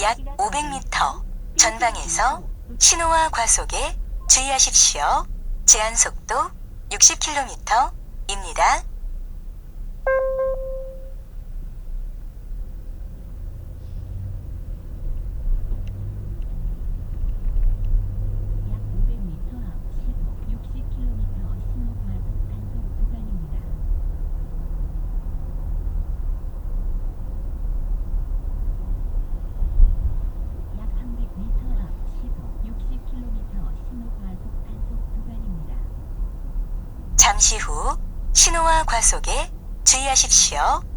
약 500m 전방에서 신호와 과속에 주의하십시오. 제한 속도 60km입니다. 약 500m 앞 시속 60km 신호 과속 단속 구간입니다. 약 300m 앞 시속 60km 신호 과속 단속 구간입니다. 잠시 후 신호와 과속에 주의하십시오.